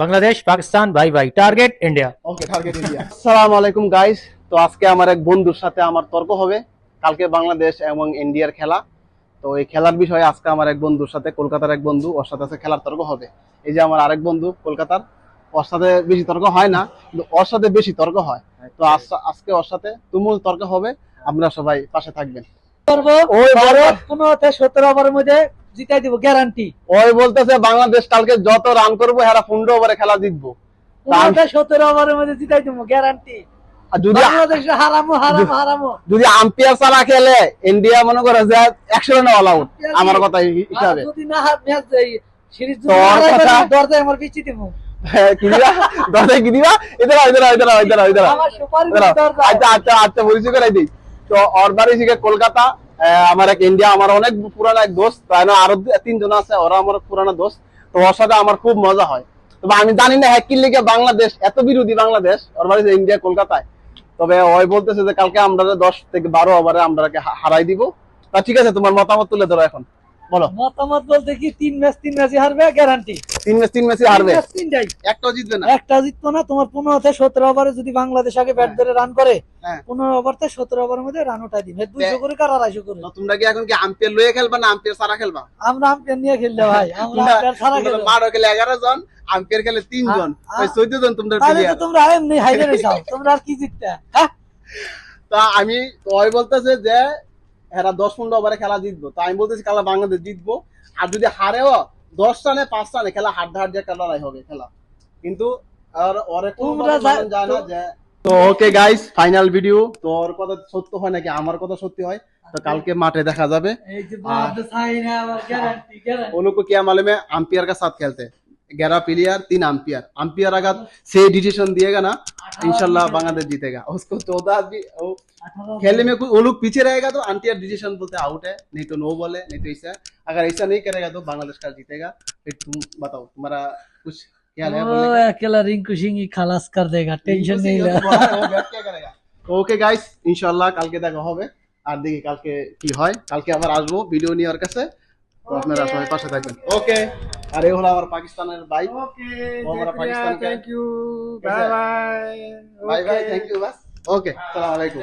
বাংলাদেশ পাকিস্তান ভাই। ভাই target India আলাইকুম গাইস তো আজকে আমার এক বন্ধুর সাথে আমার তর্ক হবে। কালকে বাংলাদেশ এবং ইন্ডিয়ার খেলা। তো এই খেলার বিষয়ে আজকে আমার এক বন্ধুর সাথে কলকাতার এক বন্ধু ওর সাথে খেলার তর্ক হবে। এই যে আমার আরেক বন্ধু কলকাতার। ওর সাথে বেশি তর্ক হয় না কিন্তু ওর সাথে বেশি তর্ক হয়। তো আজকে ওর সাথে তুমুল তর্ক হবে আপনারা সবাই পাশে থাকবেন। মধ্যে জিতাই দিব গ্যারান্টি ওই বলতেছে বাংলাদেশ কালকে যত রান করব এরা পনেরো ওভারে খেলা জিতবো। সতেরো ওভারের মধ্যে জিতাই দিব গ্যারান্টি যদি বাংলাদেশ হারামো হারামো হারামো। যদি আম্পায়ার ছাড়া খেলে ইন্ডিয়া মনে করে যে একশো রানে অল আউট আমার কথা হিসাবে। হার সিরিজ আমার দিব। কি দিবা আচ্ছা আচ্ছা আচ্ছা পরিচয় করাই দিই। তো ওর বাড়ি থেকে কলকাতা আমার এক ইন্ডিয়া আমার অনেক পুরানো এক দোস্ত তাই না আরও তিনজন আছে ওরা আমার পুরানো দোস্ত। তো ওর সাথে আমার খুব মজা হয়। তবে আমি জানি না হ্যাকির লিগে বাংলাদেশ এত বিরোধী বাংলাদেশ ওর বাড়ি ইন্ডিয়া কলকাতায়। তবে ওই বলতেছে যে কালকে আমরা দশ থেকে বারো ওভারে আমরা হারাই দিব। তা ঠিক আছে তোমার মতামত তুলে ধরো এখন। বলো। মতামত বলতে কি তিন ম্যাচ তিন ম্যাচই হারবে? গ্যারান্টি তিন ম্যাচ তিন ম্যাচই হারবে। তিনটাই একটাও জিতবে না। একটা জিততো না তোমার পনেরো থেকে সতেরো ওভারে যদি বাংলাদেশ আগে ব্যাট ধরে রান করে হ্যাঁ। পনেরো ওভার থেকে সতেরো ওভারের মধ্যে রান উঠাই দিবে। দুইশো করে কার আড়াইশো করে? তোমরা কি এখন কি আম্পায়ার লয়ে খেলবা না আম্পায়ার সারা খেলবা? আমরা আম্পায়ার নিয়ে খেললে ভাই আমরা আম্পায়ার তোমরা খেলব। বারো খেলে এগারো জন আম্পায়ার খেলে তিন জন ওই চোদ্দ জন তোমরা তাহলে তো তোমরা এমনি হাইরে তোমরা আর কি জিততে? হ্যাঁ? তা আমি তো ওই বলতেছে যে এরা দশ পনেরো ওভারে খেলা জিতবো। তা আমি বলতেছি খেলা বাংলাদেশ জিতবো। আর যদি হারেও দশ রানে পাঁচ রানে খেলা হাড্ডা হাড্ডা একটা লড়াই হবে খেলা। কিন্তু আর ওরে তোমরা তোমরা যে তো ওকে গাইস ফাইনাল ভিডিও তো ওর কথা সত্য হয় নাকি? আমার কথা সত্যি হয়? তো কালকে মাঠে দেখা যাবে। এই যে বাদ সাই না আবার গ্যারান্টি গ্যারান্টি उनको क्या मालूम है अंपायर का साथ खेलते हैं ग्यारह प्लेयर तीन अंपायर अंपायर अगर से डिसीजन दिएगा ना इंशाल्लाह बांग्लादेश जीतेगा उसको चौदह आदमी वो खेलने में कुछ वो लोग पीछे रहेगा तो अंपायर डिसीजन बोलते आउट है नहीं तो नो बोले नहीं तो ऐसा अगर ऐसा नहीं करेगा तो बांग्लादेश का जीतेगा फिर तुम बताओ तुम्हारा कुछ ख्याल है बोलने वो का? अकेला रिंकू सिंह ही खलास कर देगा टेंशन नहीं वो ले तो बोला है, वो बैठ क्या करेगा ওকে গাইস ইনশাআল্লাহ কালকে দেখা হবে আর দেখি কালকে কি হয় কালকে আবার আসবো ভিডিও নিয়ে ওর কাছে তো আপনারা সবাই পাশে থাকবেন ওকে আর এই হলো আমার পাকিস্তানের ভাই। আমরা Pakistan thank you bye bye bye bye thank you bus okay আসসালামু আলাইকুম।